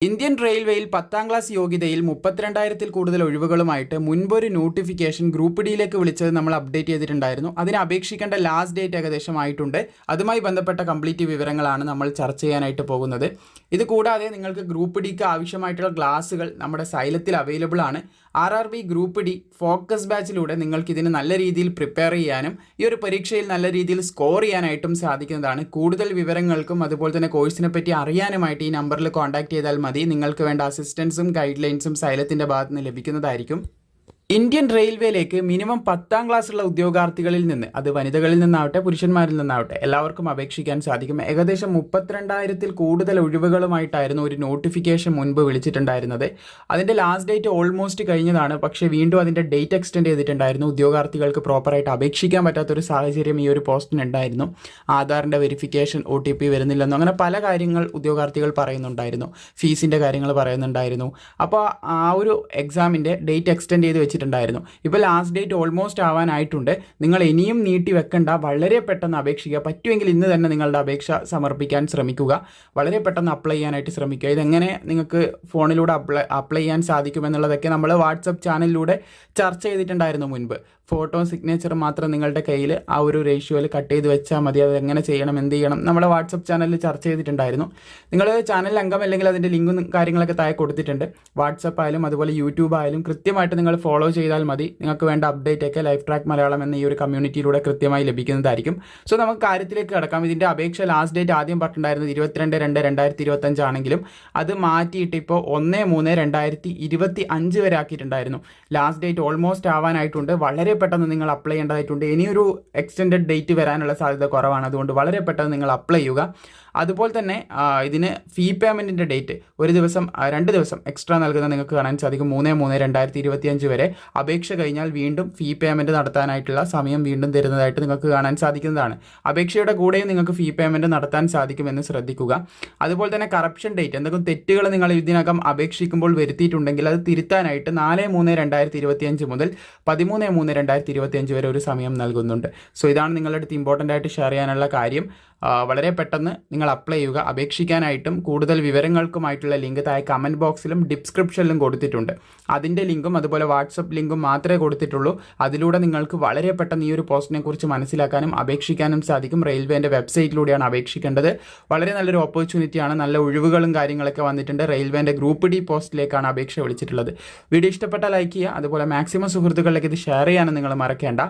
In Indian റെയിൽവേയിൽ പത്താം class യോഗ്യതയിൽ മുപ്പത്തിരണ്ടായിരത്തിൽ കൂടുതൽ ഒഴിവുകളുമായിട്ട് മുൻപൊരു നോട്ടിഫിക്കേഷൻ ഗ്രൂപ്പ് ഡിയിലേക്ക് വിളിച്ചത് നമ്മൾ അപ്ഡേറ്റ് ചെയ്തിട്ടുണ്ടായിരുന്നു. അതിന് അപേക്ഷിക്കേണ്ട ലാസ്റ്റ് ഡേറ്റ് ഏകദേശം ആയിട്ടുണ്ട്. അതുമായി ബന്ധപ്പെട്ട കംപ്ലീറ്റ് വിവരങ്ങളാണ് നമ്മൾ ചർച്ച ചെയ്യാനായിട്ട് പോകുന്നത്. ഇത് കൂടാതെ നിങ്ങൾക്ക് ഗ്രൂപ്പ് ഡിക്ക് ആവശ്യമായിട്ടുള്ള ക്ലാസ്സുകൾ നമ്മുടെ സൈലത്തിൽ അവൈലബിൾ ആണ്. R R B group D focus ബാച്ചിലൂടെ നിങ്ങൾക്ക് ഇതിന് നല്ല രീതിയിൽ പ്രിപ്പയർ ചെയ്യാനും ഈ ഒരു പരീക്ഷയിൽ നല്ല രീതിയിൽ സ്കോർ ചെയ്യാനായിട്ടും സാധിക്കുന്നതാണ്. കൂടുതൽ വിവരങ്ങൾക്കും അതുപോലെ തന്നെ കോഴ്സിനെ പറ്റി അറിയാനുമായിട്ട് ഈ നമ്പറിൽ കോൺടാക്ട് ചെയ്താൽ മതി. നിങ്ങൾക്ക് വേണ്ട അസിസ്റ്റൻസും ഗൈഡ് ലൈൻസും സൈലത്തിന്റെ ഭാഗത്ത് നിന്ന് ലഭിക്കുന്നതായിരിക്കും. ഇന്ത്യൻ റെയിൽവേയിലേക്ക് മിനിമം പത്താം ക്ലാസ്സുള്ള ഉദ്യോഗാർത്ഥികളിൽ നിന്ന് അത് വനിതകളിൽ നിന്നാവട്ടെ പുരുഷന്മാരിൽ നിന്നാവട്ടെ എല്ലാവർക്കും അപേക്ഷിക്കാൻ സാധിക്കും. ഏകദേശം മുപ്പത്തിരണ്ടായിരത്തിൽ കൂടുതൽ ഒഴിവുകളുമായിട്ടായിരുന്നു ഒരു നോട്ടിഫിക്കേഷൻ മുൻപ് വിളിച്ചിട്ടുണ്ടായിരുന്നത്. അതിന്റെ ലാസ്റ്റ് ഡേറ്റ് ഓൾമോസ്റ്റ് കഴിഞ്ഞതാണ്. പക്ഷേ വീണ്ടും അതിന്റെ ഡേറ്റ് എക്സ്റ്റെൻഡ് ചെയ്തിട്ടുണ്ടായിരുന്നു. ഉദ്യോഗാർത്ഥികൾക്ക് പ്രോപ്പറായിട്ട് അപേക്ഷിക്കാൻ പറ്റാത്തൊരു സാഹചര്യം ഈ ഒരു പോസ്റ്റിന് ഉണ്ടായിരുന്നു. ആധാറിന്റെ വെരിഫിക്കേഷൻ ഒ ടി പി വരുന്നില്ലെന്നും അങ്ങനെ പല കാര്യങ്ങൾ ഉദ്യോഗാർത്ഥികൾ പറയുന്നുണ്ടായിരുന്നു. ഫീസിന്റെ കാര്യങ്ങൾ പറയുന്നുണ്ടായിരുന്നു. അപ്പോൾ ആ ഒരു എക്സാമിന്റെ ഡേറ്റ് എക്സ്റ്റെൻഡ് ചെയ്ത് വെച്ചിട്ടുണ്ടായിരുന്നു ഇപ്പോൾ ലാസ്റ്റ് ഡേറ്റ് ഓൾമോസ്റ്റ് ആവാനായിട്ടുണ്ട്. നിങ്ങൾ ഇനിയും നീട്ടി വെക്കേണ്ട. വളരെ പെട്ടെന്ന് അപേക്ഷിക്കുക. പറ്റുമെങ്കിൽ ഇന്ന് തന്നെ നിങ്ങളുടെ അപേക്ഷ സമർപ്പിക്കാൻ ശ്രമിക്കുക. വളരെ പെട്ടെന്ന് അപ്ലൈ ചെയ്യാനായിട്ട് ശ്രമിക്കുക. ഇതെങ്ങനെ നിങ്ങൾക്ക് ഫോണിലൂടെ അപ്ലൈ അപ്ലൈ ചെയ്യാൻ സാധിക്കുമെന്നുള്ളതൊക്കെ നമ്മൾ വാട്സപ്പ് ചാനലിലൂടെ ചർച്ച ചെയ്തിട്ടുണ്ടായിരുന്നു മുൻപ്. ഫോട്ടോ സിഗ്നേച്ചർ മാത്രം നിങ്ങളുടെ കയ്യിൽ ആ ഒരു റേഷ്യോയിൽ കട്ട് ചെയ്ത് വെച്ചാൽ മതി. അത് എങ്ങനെ ചെയ്യണം എന്ത് ചെയ്യണം നമ്മുടെ വാട്സപ്പ് ചാനലിൽ ചർച്ച ചെയ്തിട്ടുണ്ടായിരുന്നു. നിങ്ങൾ ചാനലിൽ അംഗം അല്ലെങ്കിൽ അതിന്റെ ലിങ്കും കാര്യങ്ങളൊക്കെ താഴെ കൊടുത്തിട്ടുണ്ട്. വാട്സപ്പ് ആയാലും അതുപോലെ യൂട്യൂബ് ആയാലും കൃത്യമായിട്ട് നിങ്ങൾ ഫോളോ ചെയ്താൽ മതി. നിങ്ങൾക്ക് വേണ്ട അപ്ഡേറ്റ് ഒക്കെ ലൈഫ് ട്രാക്ക് മലയാളം എന്ന ഈ ഒരു കമ്മ്യൂണിറ്റിയിലൂടെ കൃത്യമായി ലഭിക്കുന്നതായിരിക്കും. സോ നമുക്ക് കാര്യത്തിലേക്ക് കിടക്കാം. ഇതിന്റെ അപേക്ഷ ലാസ്റ്റ് ഡേറ്റ് ആദ്യം പറഞ്ഞിട്ടുണ്ടായിരുന്നത് ഇരുപത്തിരണ്ട് രണ്ട് രണ്ടായിരത്തി ഇരുപത്തഞ്ചാണെങ്കിലും അത് മാറ്റിയിട്ട് ഇപ്പോൾ ഒന്ന് മൂന്ന് രണ്ടായിരത്തി ഇരുപത്തി അഞ്ച് വരെ ആക്കിയിട്ടുണ്ടായിരുന്നു. ലാസ്റ്റ് ഡേറ്റ് ഓൾമോസ്റ്റ് ആവാനായിട്ടുണ്ട്. വളരെ പെട്ടെന്ന് നിങ്ങൾ അപ്ലൈ ചെയ്യേണ്ടതായിട്ടുണ്ട്. ഇനിയൊരു എക്സ്റ്റെൻഡ് ഡേറ്റ് വരാനുള്ള സാധ്യത കുറവാണ്. അതുകൊണ്ട് വളരെ പെട്ടെന്ന് നിങ്ങൾ അപ്ലൈ ചെയ്യുക. അതുപോലെ തന്നെ ഇതിന് ഫീ പേയ്മെന്റിന്റെ ഡേറ്റ് ഒരു ദിവസം രണ്ട് ദിവസം എക്സ്ട്രാ നൽകുന്ന നിങ്ങൾക്ക് കാണാൻ സാധിക്കും. മൂന്ന് മൂന്ന് രണ്ടായിരത്തി ഇരുപത്തിയഞ്ച് വരെ. അപേക്ഷ കഴിഞ്ഞാൽ വീണ്ടും ഫീ പേയ്മെന്റ് നടത്താനായിട്ടുള്ള സമയം വീണ്ടും തരുന്നതായിട്ട് നിങ്ങൾക്ക് കാണാൻ സാധിക്കുന്നതാണ്. അപേക്ഷയുടെ കൂടെയും നിങ്ങൾക്ക് ഫീ പേയ്മെന്റ് നടത്താൻ സാധിക്കുമെന്ന് ശ്രദ്ധിക്കുക. അതുപോലെ തന്നെ കറപ്ഷൻ ഡേറ്റ് എന്തെങ്കിലും തെറ്റുകൾ നിങ്ങൾ ഇതിനകം അപേക്ഷിക്കുമ്പോൾ വരുത്തിയിട്ടുണ്ടെങ്കിൽ അത് തിരുത്താനായിട്ട് നാല് മൂന്ന് രണ്ടായിരത്തി ഇരുപത്തിയഞ്ച് മുതൽ പതിമൂന്ന് മൂന്ന് രണ്ടായിരത്തി ഇരുപത്തിയഞ്ച് വരെ ഒരു സമയം നൽകുന്നുണ്ട്. സോ ഇതാണ് നിങ്ങളുടെ അടുത്ത് ഇമ്പോർട്ടന്റ് ആയിട്ട് ഷെയർ ചെയ്യാനുള്ള കാര്യം. വളരെ പെട്ടെന്ന് നിങ്ങൾ അപ്ലൈ ചെയ്യുക. അപേക്ഷിക്കാനായിട്ടും കൂടുതൽ വിവരങ്ങൾക്കുമായിട്ടുള്ള ലിങ്ക് താഴെ കമന്റ് ബോക്സിലും ഡിസ്ക്രിപ്ഷനിലും കൊടുത്തിട്ടുണ്ട്. അതിന്റെ ലിങ്കും അതുപോലെ വാട്സപ്പ് ലിങ്കും മാത്രമേ കൊടുത്തിട്ടുള്ളൂ. അതിലൂടെ നിങ്ങൾക്ക് വളരെ പെട്ടെന്ന് ഈ ഒരു പോസ്റ്റിനെക്കുറിച്ച് മനസ്സിലാക്കാനും അപേക്ഷിക്കാനും സാധിക്കും. റെയിൽവേന്റെ വെബ്സൈറ്റിലൂടെയാണ് അപേക്ഷിക്കേണ്ടത്. വളരെ നല്ലൊരു ഓപ്പർച്യൂണിറ്റിയാണ് നല്ല ഒഴിവുകളും കാര്യങ്ങളൊക്കെ വന്നിട്ടുണ്ട്. റെയിൽവേന്റെ ഗ്രൂപ്പ് ഡി പോസ്റ്റിലേക്കാണ് അപേക്ഷ വിളിച്ചിട്ടുള്ളത്. വീഡിയോ ഇഷ്ടപ്പെട്ടാൽ ലൈക്ക് ചെയ്യുക. അതുപോലെ മാക്സിമം സുഹൃത്തുക്കളിലേക്ക് ഇത് ഷെയർ ചെയ്യാനും നിങ്ങൾ മറക്കേണ്ട.